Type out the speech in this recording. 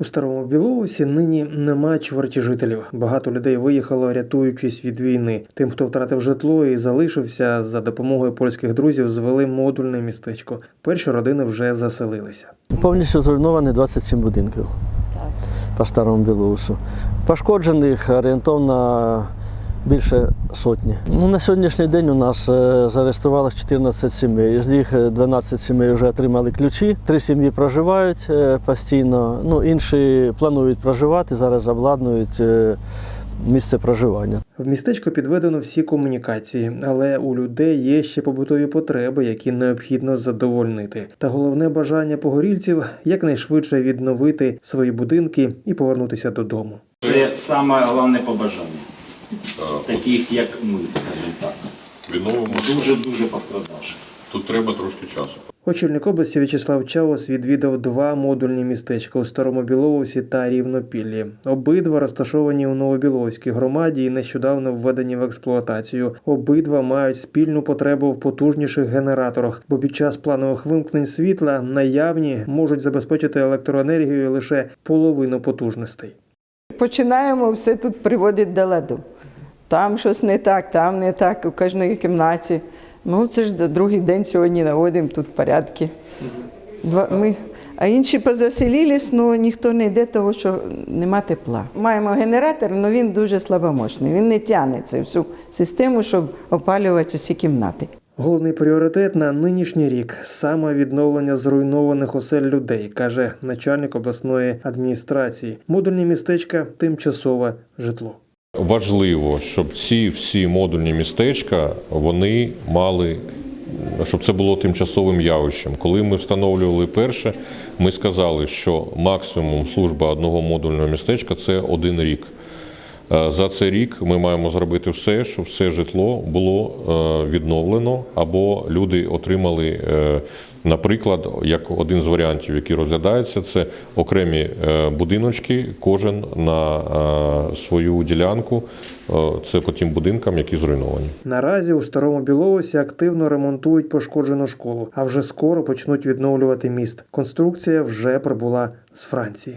У старому Білоусі нині немає чверті жителів. Багато людей виїхало, рятуючись від війни. Тим, хто втратив житло і залишився, за допомогою польських друзів звели модульне містечко. Перші родини вже заселилися. Повністю зруйновані 27 будинків по старому Білоусу. Пошкоджених орієнтовно більше сотні. Ну, на сьогоднішній день у нас е, зареєструвалося 14 сімей. З них е, 12 сімей вже отримали ключі. Три сім'ї проживають е, постійно. Ну, інші планують проживати, зараз обладнують е, місце проживання. В містечко підведено всі комунікації, але у людей є ще побутові потреби, які необхідно задовольнити. Та головне бажання погорільців якнайшвидше відновити свої будинки і повернутися додому. Це саме головне побажання, таких як ми, скажімо так. Відновимо. Дуже дуже пострадавших. Тут треба трошки часу. Очільник області В'ячеслав Чаус відвідав два модульні містечка у Старому Білоусі та Рівнопіллі. Обидва розташовані у Новобіловській громаді і нещодавно введені в експлуатацію. Обидва мають спільну потребу в потужніших генераторах, бо під час планових вимкнень світла наявні можуть забезпечити електроенергією лише половину потужностей. Починаємо все тут приводити до ладу. Там щось не так, там не так, у кожній кімнаті. Ну, це ж другий день сьогодні наводимо тут порядки. Два, ми, а інші позаселились, ну ніхто не йде, тому що нема тепла. Маємо генератор, але він дуже слабомощний. Він не тягне всю систему, щоб опалювати усі кімнати. Головний пріоритет на нинішній рік саме відновлення зруйнованих осель людей, каже начальник обласної адміністрації. Модульні містечка тимчасове житло. Важливо, щоб ці всі модульні містечка вони мали, щоб це було тимчасовим явищем. Коли ми встановлювали перше, ми сказали, що максимум служба одного модульного містечка це один рік. Е, За цей рік ми маємо зробити все, щоб все житло було е, відновлено, або люди отримали, е, наприклад, як один з варіантів, який розглядається, це окремі будиночки, кожен на свою ділянку. Це по тим будинкам, які зруйновані. Наразі у старому Білоусі активно ремонтують пошкоджену школу, а вже скоро почнуть відновлювати міст. Конструкція вже прибула з Франції.